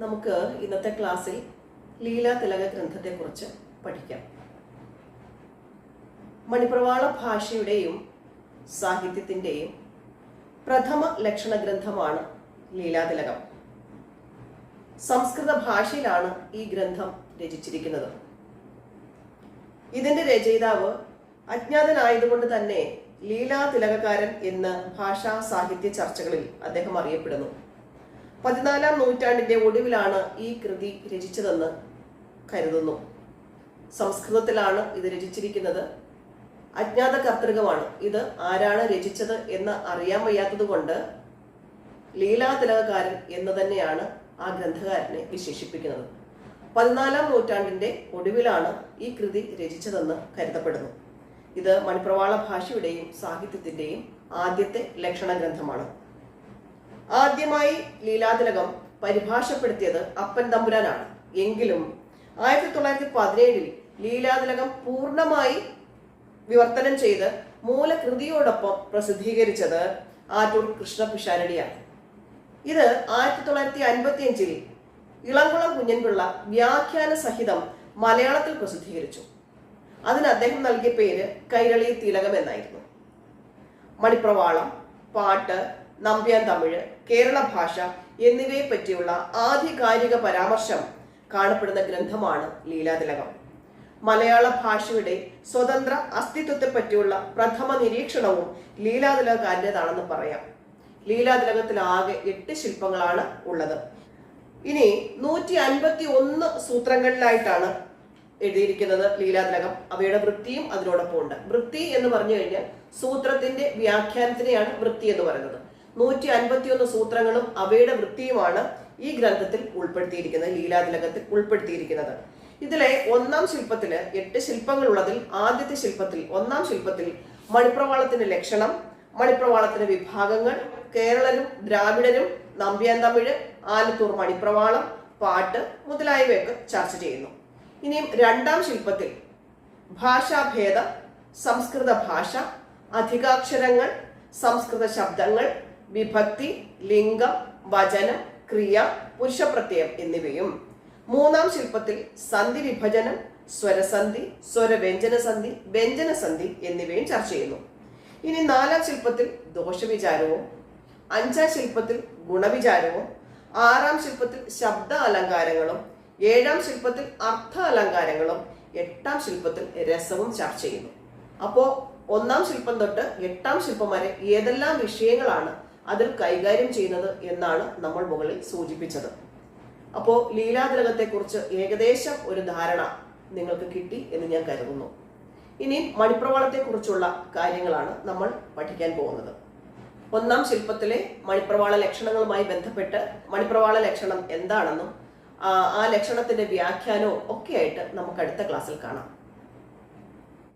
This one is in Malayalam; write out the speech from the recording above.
നമുക്ക് ഇന്നത്തെ ക്ലാസ്സിൽ ലീലാ തിലക ഗ്രന്ഥത്തെക്കുറിച്ച് പഠിക്കാം. മണിപ്രവാള ഭാഷയുടെയും സാഹിത്യത്തിന്റെയും പ്രഥമ ലക്ഷണ ഗ്രന്ഥമാണ് ലീലാതിലകം സംസ്കൃത ഭാഷയിലാണ് ഈ ഗ്രന്ഥം രചിച്ചിരിക്കുന്നത്. ഇതിന്റെ രചയിതാവ് അജ്ഞാതനായതുകൊണ്ട് തന്നെ ലീലാതിലകക്കാരൻ എന്ന് ഭാഷാ സാഹിത്യ ചർച്ചകളിൽ അദ്ദേഹം അറിയപ്പെടുന്നു. പതിനാലാം നൂറ്റാണ്ടിന്റെ ഒടുവിലാണ് ഈ കൃതി രചിച്ചതെന്ന് കരുതുന്നു. സംസ്കൃതത്തിലാണ് ഇത് രചിച്ചിരിക്കുന്നത്. അജ്ഞാത കർത്തൃകമാണ് ഇത് ആരാണ് രചിച്ചത് എന്ന് അറിയാൻ വയ്യാത്തത് കൊണ്ട് ലീലാതിലകാരൻ എന്ന് തന്നെയാണ് ആ ഗ്രന്ഥകാരനെ വിശേഷിപ്പിക്കുന്നത്. പതിനാലാം നൂറ്റാണ്ടിന്റെ ഒടുവിലാണ് ഈ കൃതി രചിച്ചതെന്ന് കരുതപ്പെടുന്നു. ഇത് മണിപ്രവാള ഭാഷയുടെയും സാഹിത്യത്തിന്റെയും ആദ്യത്തെ ലക്ഷണ ഗ്രന്ഥമാണ്. ആദ്യമായി ലീലാതിലകം പരിഭാഷപ്പെടുത്തിയത് അപ്പൻ തമ്പുരാനാണ്. എങ്കിലും ആയിരത്തി തൊള്ളായിരത്തി പതിനേഴിൽ ലീലാതിലകം പൂർണമായി വിവർത്തനം ചെയ്ത് മൂലകൃതിയോടൊപ്പം പ്രസിദ്ധീകരിച്ചത് ആറ്റൂർ കൃഷ്ണപിഷാരടിയാണ്. ഇത് ആയിരത്തി തൊള്ളായിരത്തി അൻപത്തി അഞ്ചിൽ ഇളംകുളം കുഞ്ഞൻപിള്ള വ്യാഖ്യാന സഹിതം മലയാളത്തിൽ പ്രസിദ്ധീകരിച്ചു. അതിന് അദ്ദേഹം നൽകിയ പേര് കൈരളി തിലകം എന്നായിരുന്നു. മണിപ്രവാളം പാട്ട് നമ്പ്യാൻ തമിഴ് കേരള ഭാഷ എന്നിവയെ പറ്റിയുള്ള ആധികാരിക പരാമർശം കാണപ്പെടുന്ന ഗ്രന്ഥമാണ് ലീലാതിലകം. മലയാള ഭാഷയുടെ സ്വതന്ത്ര അസ്തിത്വത്തെ പറ്റിയുള്ള പ്രഥമ നിരീക്ഷണവും ലീലാതിലകാരന്റെതാണെന്ന് പറയാം. ലീലാതിലകത്തിൽ ആകെ എട്ട് ശില്പങ്ങളാണ് ഉള്ളത്. ഇനി നൂറ്റി അൻപത്തി ഒന്ന് സൂത്രങ്ങളിലായിട്ടാണ് എഴുതിയിരിക്കുന്നത് ലീലാതിലകം. അവയുടെ വൃത്തിയും അതിനോടൊപ്പം ഉണ്ട് വൃത്തി എന്ന് പറഞ്ഞു കഴിഞ്ഞാൽ സൂത്രത്തിന്റെ വ്യാഖ്യാനത്തിനെയാണ് വൃത്തി എന്ന് പറയുന്നത്. നൂറ്റി അൻപത്തിയൊന്ന് സൂത്രങ്ങളും അവയുടെ വൃത്തിയുമാണ് ഈ ഗ്രന്ഥത്തിൽ ഉൾപ്പെടുത്തിയിരിക്കുന്നത് ലീലാതിലകത്തിൽ ഉൾപ്പെടുത്തിയിരിക്കുന്നത്. ഇതിലെ ഒന്നാം ശില്പത്തിൽ എട്ട് ശില്പങ്ങളുള്ളതിൽ ആദ്യത്തെ ശില്പത്തിൽ ഒന്നാം ശില്പത്തിൽ മണിപ്രവാളത്തിന്റെ ലക്ഷണം മണിപ്രവാളത്തിന്റെ വിഭാഗങ്ങൾ കേരളരും ദ്രാവിഡരും നമ്പ്യാൻ തമിഴ് ആലത്തൂർ മണിപ്രവാളം പാട്ട് മുതലായവയൊക്കെ ചർച്ച ചെയ്യുന്നു. ഇനിയും രണ്ടാം ശില്പത്തിൽ ഭാഷാഭേദം സംസ്കൃത ഭാഷ അധികാക്ഷരങ്ങൾ സംസ്കൃത ശബ്ദങ്ങൾ വിഭക്തി ലിംഗം വചനം ക്രിയ പുരുഷപ്രത്യയം എന്നിവയും. മൂന്നാം ശില്പത്തിൽ സന്ധി വിഭജനം സ്വരസന്ധി സ്വരവ്യഞ്ജനസന്ധി വ്യഞ്ജനസന്ധി വ്യഞ്ജന എന്നിവയും ചർച്ച ചെയ്യുന്നു. ഇനി നാലാം ശില്പത്തിൽ ദോഷവിചാരവും അഞ്ചാം ശില്പത്തിൽ ഗുണവിചാരവും ആറാം ശില്പത്തിൽ ശബ്ദ അലങ്കാരങ്ങളും ഏഴാം ശില്പത്തിൽ അർത്ഥ അലങ്കാരങ്ങളും എട്ടാം ശില്പത്തിൽ രസവും ചർച്ച ചെയ്യുന്നു. അപ്പോൾ ഒന്നാം ശില്പം തൊട്ട് എട്ടാം ശില്പം വരെ ഏതെല്ലാം വിഷയങ്ങളാണ് അതിൽ കൈകാര്യം ചെയ്യുന്നത് എന്നാണ് നമ്മൾ മുകളിൽ സൂചിപ്പിച്ചത്. അപ്പോൾ ലീലാതിലകത്തെക്കുറിച്ച് ഏകദേശം ഒരു ധാരണ നിങ്ങൾക്ക് കിട്ടി എന്ന് ഞാൻ കരുതുന്നു. ഇനി മണിപ്രവാളത്തെക്കുറിച്ചുള്ള കാര്യങ്ങളാണ് നമ്മൾ പഠിക്കാൻ പോകുന്നത്. ഒന്നാം ശില്പത്തിലെ മണിപ്രവാള ലക്ഷണങ്ങളുമായി ബന്ധപ്പെട്ട് മണിപ്രവാള ലക്ഷണം എന്താണെന്നും ആ ലക്ഷണത്തിന്റെ വ്യാഖ്യാനവും ഒക്കെയായിട്ട് നമുക്ക് അടുത്ത ക്ലാസ്സിൽ കാണാം.